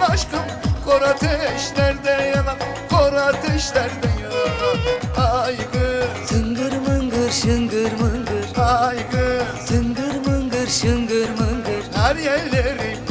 yan aşkım Kor ateşlerde yana Kor ateşlerde yana Ay kız. Tıngır mıngır şıngır mıngır. Ay kız. Tıngır mıngır şıngır mıngır. Her yerlerim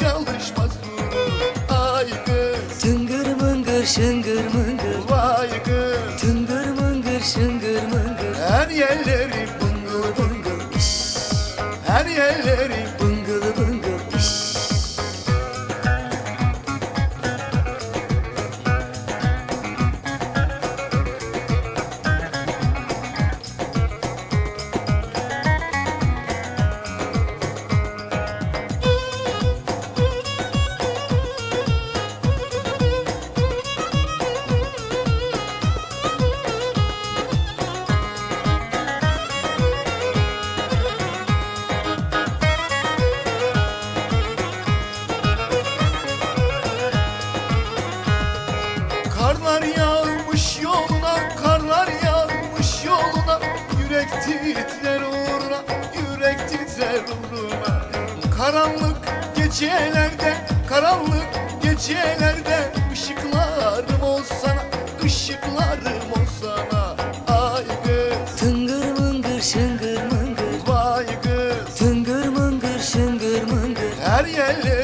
çalışmaz dur Ay kız. Tıngır mıngır şıngır mıngır. Vay kız. Tıngır mıngır şıngır mıngır. Her yerle titrer uğruna Yürek titrer uğruna. Karanlık gecelerde Karanlık gecelerde Işıklarım olsana Işıklarım olsana Ay kız. Tıngır mıngır şıngır mıngır. Vay kız. Tıngır mıngır şıngır mıngır. Her yerle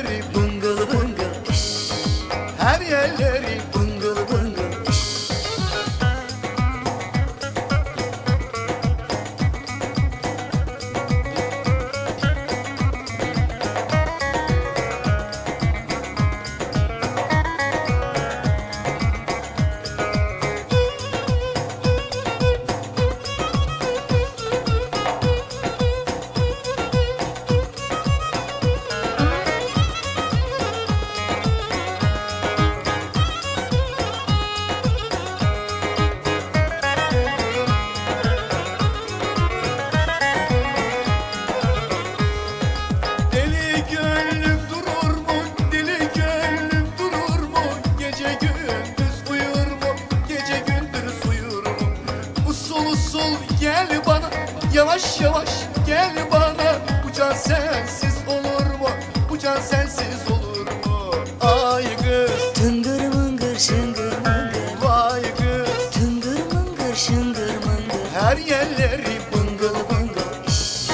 yavaş yavaş gel bana Bu can sensiz olur mu? Bu can sensiz olur mu? Ay kız Tıngır mıngır şıngır mıngır Vay kız Tıngır mıngır şıngır mıngır Her yerleri bıngıl bıngıl iş.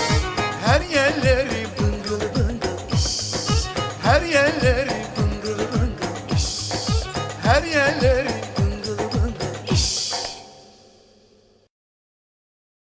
Her yerleri bıngıl bıngıl iş. Her yerleri bıngıl bıngıl iş. Her yerleri